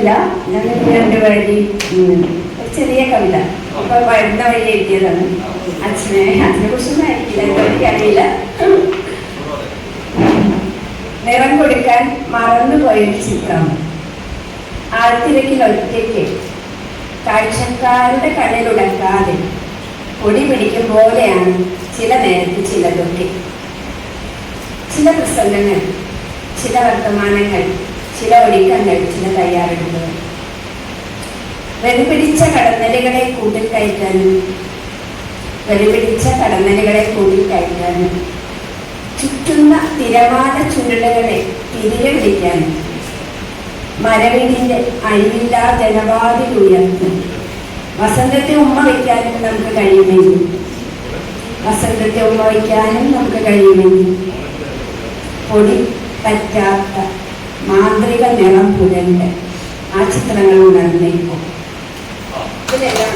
കവിത ഞങ്ങൾ രണ്ട് വഴി ചെറിയ കവിത. അപ്പൊ വരുന്ന വഴി എഴുതിയതാണ്. അച്ഛനെ അതിനെ കുറിച്ചൊന്നും ആയിരിക്കില്ല എനിക്ക് അറിയില്ല. നിറം കൊടുക്കാൻ മറന്നുപോയൊരു ചിത്രം. ആഴത്തിലേക്കിൽ ഒറ്റയ്ക്ക് കാഴ്ചക്കാരുടെ കണ്ണിലുടക്കാതെ പൊടി പിടിക്കും പോലെയാണ് ചില നേരത്ത് ചിലതൊക്കെ. ചില പ്രസംഗങ്ങൾ ചില വർത്തമാനങ്ങൾ ചില ഒരുക്കങ്ങൾ ചില തയ്യാറെടുപ്പുകൾ വെടിപിടിച്ച കടന്നലുകളെ കൂട്ടിൽ കയറ്റാനും വെറുപിടിച്ച കടന്നലുകളെ കൂട്ടിൽ കയറ്റാനും ചുറ്റുന്ന തിരമാല ചുരുളുകളെ തിരികെ വിളിക്കാനും മരവിടിന്റെ അഴിവില്ലാ ജനവാദി ഉയർത്തും വസന്തത്തെ ഉമ്മ വയ്ക്കാനും നമുക്ക് കഴിയുമെങ്കിൽ വസന്തത്തെ ഉമ്മ വയ്ക്കാനും നമുക്ക് കഴിയുമെങ്കിൽ പൊടി പറ്റാത്ത മാന്ത്രിക നിറം പുരണ്ട് ആ ചിത്രങ്ങൾ ഉണർന്നേക്കും ഇതിലെല്ലാം